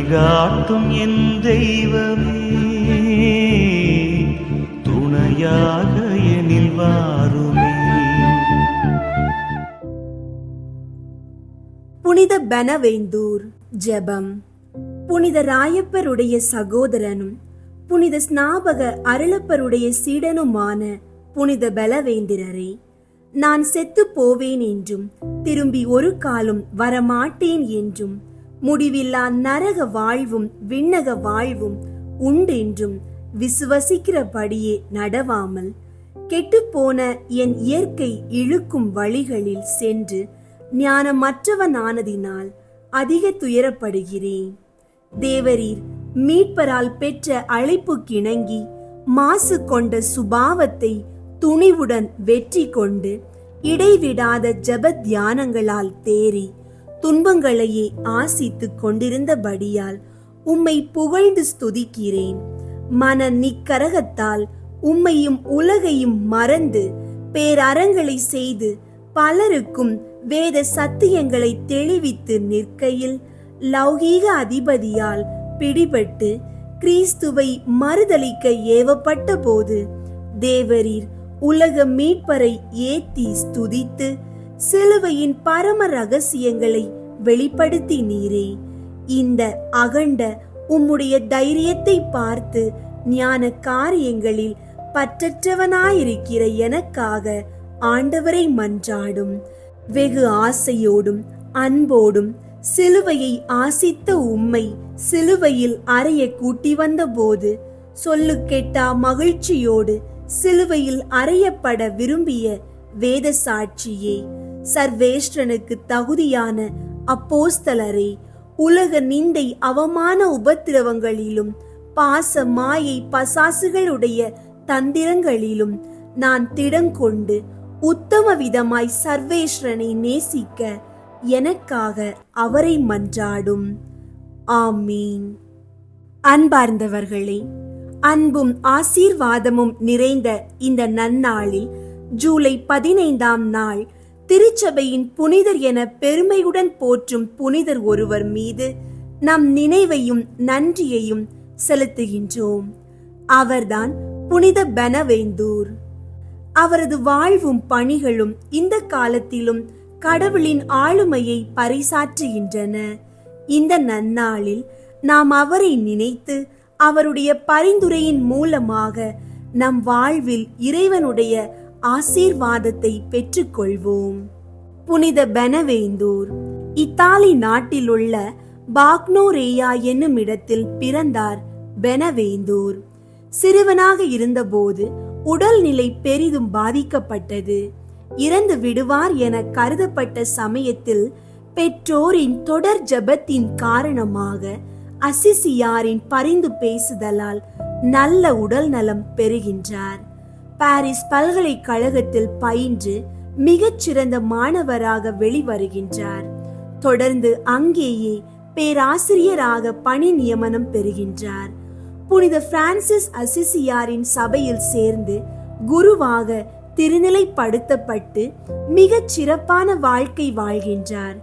வழிகாட்டும் என் தெய்வமே. துணையாக எனில் வாருமே. புனித பெனவேந்தூர் ஜெபம். புனித ராயப்பருடைய சகோதரனும் புனித ஸ்நாபக அருளப்பருடைய சீடனுமான புனித பலவேந்திரரே நான் செத்து போவேன் என்றும் திரும்பி ஒரு காலும் வரமாட்டேன் என்றும் முடிவில்லா நரக வாழ்வும் விண்ணக வாழ்வும் உண்டென்றும் விசுவசிக்கிறபடியே நடவாமல் கெட்டுப்போன என் இயற்கை இழுக்கும் வழிகளில் சென்று ஞானமற்றவனானதினால் அதிக துயரப்படுகிறேன். தேவரீர் மீட்பரால் பெற்ற அழைப்புக்கிணங்கி மாசு கொண்ட சுபாவத்தை துணிவுடன் வெற்றி கொண்டு இடைவிடாத ஜப தியானங்களால் தேறி துன்பங்களையே ஆசித்துக் கொண்டிருந்தபடியால் உம்மை புகழ்ந்து ஸ்துதிக்கிறேன். மன நிக்கரகத்தால் உம்மையும் உலகையும் மறந்து பேரறங்களை செய்து பலருக்கும் வேத சத்தியங்களை தெளிவித்து நிற்கையில் லௌகீக அதிபதியால் பிடிபட்டு கிறிஸ்துவை மறுதளிக்க ஏவப்பட்ட போது தேவரீர் உலக மீட்பரை ஏத்தி ஸ்துதித்து சிலுவையின் பரம ரகசியங்களை வெளிப்படுத்தி நீரே. இந்த அகண்ட உம்முடைய தைரியத்தை பார்த்து ஞான காரியங்களில் பற்றற்றவனாயிருக்கிற எனக்காக ஆண்டவரை மன்றாடும். வெகு ஆசையோடும் அன்போடும் சிலுவையை ஆசித்த உம்மை சிலுவையில் அறைய கூட்டி வந்தபோது சொல்லு கெட்டா மகிழ்ச்சியோடு சிலுவையில் அறையப்பட விரும்பிய வேத சாட்சியே. சர்வேஷ்டனுக்கு தகுதியான அப்போஸ்தலரே உலக நிந்தை அவமான உபத்திரவங்களிலும் பாச மாயை பசாசுகளுடைய தந்திரங்களிலும் நான் திடங்கொண்டு உத்தம விதமாய் சர்வேஸ்வரனை நேசிக்க எனக்காக அவரை மன்றாடும். ஆமீன். அன்பார்ந்தவர்களே அன்பும் ஆசீர்வாதமும் நிறைந்த இந்த நன்னாளில் ஜூலை பதினைந்தாம் நாள் திருச்சபையின் புனிதர் என பெருமையுடன் போற்றும் புனிதர் ஒருவர் மீது நம் நினைவையும் நன்றியையும் செலுத்துகின்றோம். அவர்தான் புனித பெனவேந்தூர். அவரது வாழ்வும் பணிகளும் இந்த காலத்திலும் கடவுளின் ஆளுமையை பறைசாற்றுகின்றன இந்த நன்னாளில் நாம் அவரை நினைத்து அவருடைய பரிந்துரையின் மூலமாக நம் வாழ்வில் இறைவனுடைய ஆசீர்வாதத்தை பெற்றுக்கொள்வோம். புனித பெனவேந்தூர் இத்தாலி நாட்டிலுள்ள பாக்னோரேயா என்னும் இடத்தில் பிறந்தார் பெனவேந்தூர். சிறுவனாக இருந்தபோது உடல்நிலை பெரிதும் பாதிக்கப்பட்டது. இறந்து விடுவார் என கருதப்பட்ட சமயத்தில் பெற்றோரின் தொடர் ஜபத்தின் காரணமாக அசிசியாரின் பரிந்து பேசுதலால் நல்ல உடல் நலம் பெறுகின்றார். பாரிஸ் பல்கலைக்கழகத்தில் பயின்று மிகச்சிறந்த மாணவராக வெளிவருகின்றார். தொடர்ந்து அங்கேயே பேராசிரியராக பணி நியமனம் பெறுகின்றார். புனித பிரான்சிஸ் அசிசியாரின் சபையில் சேர்ந்து குருவாக திருநிலைப்படுத்தப்பட்டு மிகச் சிறப்பான வாழ்க்கை வாழ்கின்றார்.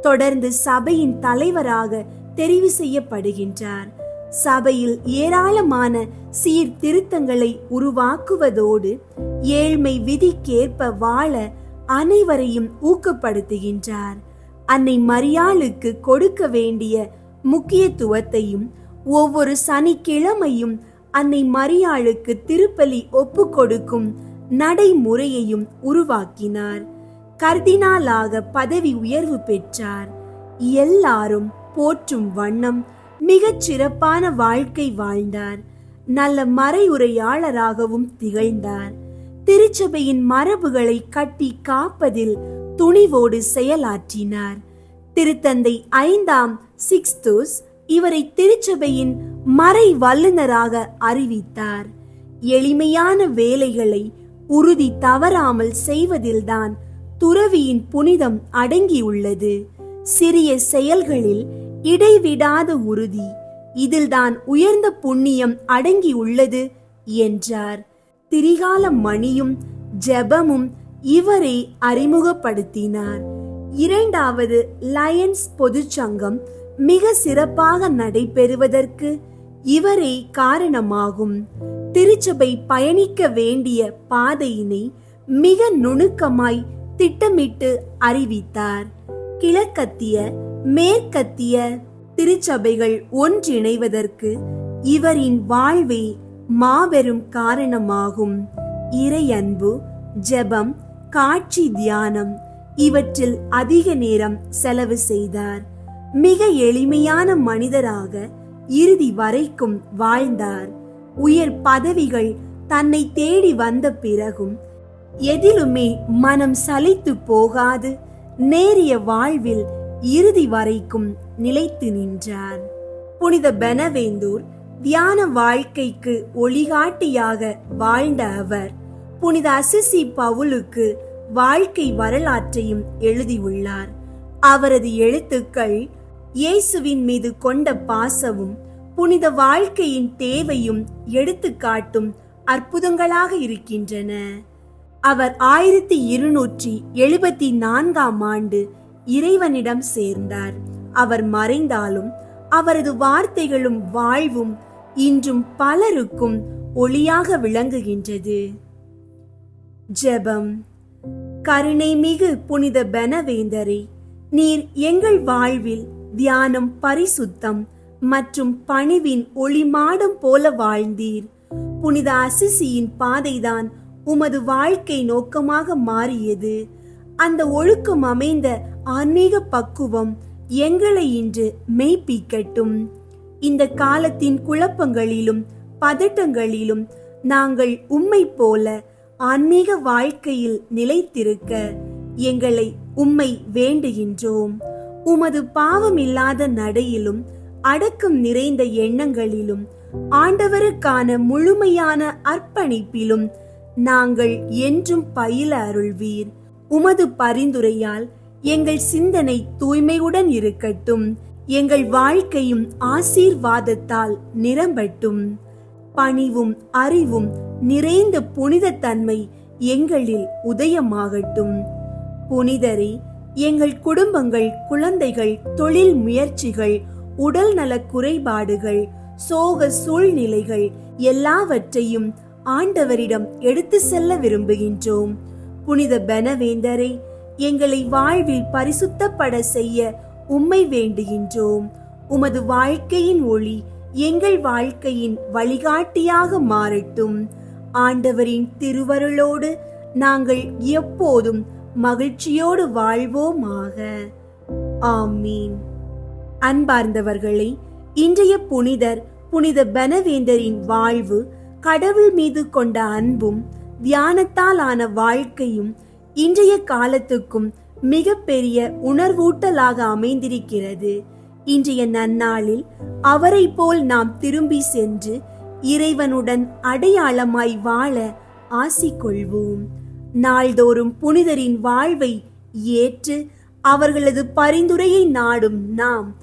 தொடர்ந்து சபையின் தலைவராக தெரிவு செய்யப்படுகின்றார். சபையில் ஏராளமான சீர்திருத்தங்களை உருவாக்குவதோடு ஏழ்மை விதிக்கேற்ப வாழ அனைவரையும் ஊக்கப்படுத்துகின்றார். அன்னை மரியாளுக்கு கொடுக்க வேண்டிய முக்கியத்துவத்தையும் ஒவ்வொரு சனிக்கிழமையும் அன்னை மரியாளுக்கு திருப்பலி ஒப்பு கொடுக்கும் நடைமுறையையும் உருவாக்கினார். கர்தினாலாக பதவி உயர்வு பெற்றார். எல்லாரும் போற்றும் வண்ணம் மிகச் சிறப்பான வாழ்க்கை வாழ்ந்தார். நல்ல மறையுரையாளராகவும் திகழ்ந்தார். திருச்சபையின் மரபுகளை கட்டி காப்பதில் துணிவோடு செயலாற்றினார். திருத்தந்தை ஐந்தாம் சிக்ஸ்துஸ் இவரை திருச்சபையின் மறை வல்லுனராக அறிவித்தார். எளிமையான வேலைகளை உறுதி தவறாமல் செய்வதில்தான் துறவியின் புனிதம் அடங்கியுள்ளது. சிறிய செயல்களில் இடைவிடாத உறுதி. இதில்தான் உயர்ந்த புண்ணியம் அடங்கியுள்ளது என்றார். திரிகால மணியும் ஜெபமும் இவரை அறிமுகப்படுத்தினார். இரண்டாவது லயன்ஸ் பொதுச்சங்கம் மிக சிறப்பாக நடைபெறுவதற்கு இவரே காரணமாகும். திருச்சபை பயணிக்க வேண்டிய பாதையினை மிக நுணுக்கமாய் திட்டமிட்டு அறிவித்தார். கிழக்கத்திய மேற்கத்திய திருச்சபைகள் ஒன்றிணைவதற்கு இவரின் வாழ்வே மாபெரும் காரணமாகும். இறையன்பு ஜெபம் காட்சி தியானம் இவற்றில் அதிக நேரம் செலவு செய்தார். மிக எளிமையான மனிதராக இறுதி வரைக்கும் வாழ்ந்தார். உயர் பதவிகள் தன்னை தேடி வந்த பிறகும் எதிலுமே மனம் சலித்து போகாது. நேரிய வாழ்வில் இறுதி வரைக்கும் நிலைத்து நின்றார். புனித பெனவேந்தூர் தியான வாழ்க்கைக்கு ஒளிகாட்டியாக வாழ்ந்த அவர் புனித அசிசி பவுலுக்கு வாழ்க்கை வரலாற்றையும் எழுதியுள்ளார். அவரது எழுத்துக்கள் இயேசுவின் மீது கொண்ட பாசமும் புனித வாழ்க்கையின் தேவையும் எடுத்துக்காட்டும் அற்புதங்களாக இருக்கின்றன. அவர் ஆயிரத்தி இருநூற்றி எழுபத்தி நான்காம் ஆண்டு இறைவனிடம் சேர்ந்தார். அவர் மறைந்தாலும் அவரது வார்த்தைகளும் வாழ்வும் இன்றும் பலருக்கும் ஒளியாக விளங்குகின்றது. ஜெபம். கருணை மிகு புனித பெனவேந்தரே நீர் எங்கள் வாழ்வில் தியானம் பரிசுத்தம் மற்றும் பணிவின் ஒளிமாடம் போல வாழ்ந்தீர். புனித அசிசியின் பாதைதான் உமது வாழ்க்கை நோக்கமாக மாறியது. அந்த ஒழுக்கம் அமைந்த ஆன்மீக பக்குவம் எங்களை இன்று மெய்ப்பிக்கட்டும். இந்த காலத்தின் குழப்பங்களிலும் பதட்டங்களிலும் நாங்கள் உம்மை போல ஆன்மீக வாழ்க்கையில் நிலைத்திருக்க எங்களை உம்மை வேண்டுகின்றோம். உமது பாவமில்லாத நடையிலும் அடக்கம் நிறைந்த எண்ணங்களிலும் ஆண்டவருக்கான முழுமையான அர்ப்பணிப்பிலும் நாங்கள் என்றும் பயில அருள்வீர். உமது பரிந்துரையால் எங்கள் சிந்தனை தூய்மையுடன் இருக்கட்டும். எங்கள் வாழ்க்கையும் ஆசீர்வாதத்தால் நிரம்பட்டும். பணிவும் அறிவும் நிறைந்த புனித தன்மை எங்களில் உதயமாகட்டும். புனிதரே எங்கள் குடும்பங்கள் குழந்தைகள் தொழில் முயற்சிகள் உடல் நல குறைபாடுகள் சோக சூழ்நிலைகள் எல்லாவற்றையும் ஆண்டவரிடம் எடுத்து செல்ல விரும்புகின்றோம். புனித பெனவேந்தரை எங்களை வாழ்வில் பரிசுத்தப்பட செய்ய உம்மை வேண்டுகின்றோம். உமது வாழ்க்கையின் ஒளி எங்கள் வாழ்க்கையின் வழிகாட்டியாக மாறட்டும். ஆண்டவரின் திருவருளோடு நாங்கள் எப்போதும் மகிழ்ச்சியோடு வாழ்வோமாக. ஆமீன். அன்பார்ந்தவர்களே இன்றைய புனிதர் புனித பனவேந்தரின் வாழ்வு கடவுள் மீது கொண்ட அன்பும் தியானத்தால் ஆன வாழ்க்கையும் இன்றைய காலத்துக்கும் மிகப்பெரிய உணர்வூட்டலாக அமைந்திருக்கிறது. இன்றைய நன்னாளில் அவரை போல் நாம் திரும்பி சென்று இறைவனுடன் அடையாளமாய் வாழ ஆசி கொள்வோம் நாள்தோறும் புனிதரின் வாழ்வை ஏற்று அவர்களது பரிந்துரையை நாடும் நாம்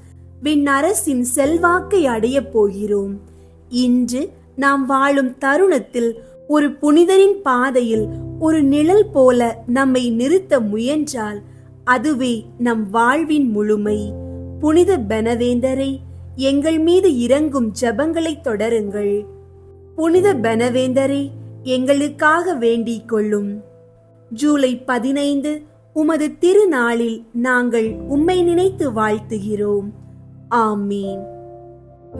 விண்ணரசின் செல்வாக்கை அடையப் போகிறோம். இன்று நாம் வாழும் தருணத்தில் ஒரு புனிதரின் பாதையில் ஒரு நிழல் போல நம்மை நிறுத்த முயன்றால் அதுவே நம் வாழ்வின் முழுமை. புனித பெனவேந்தரை எங்கள் மீது இறங்கும் ஜபங்களை தொடருங்கள். புனித பெனவேந்தரை எங்களுக்காக வேண்டிக் கொள்ளும். ஜூலை பதினைந்து உமது திருநாளில் நாங்கள் உம்மை நினைத்து வாழ்த்துகிறோம். ஆமீன்.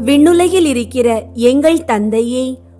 விண்ணுலகில் இருக்கிற எங்கள் தந்தையே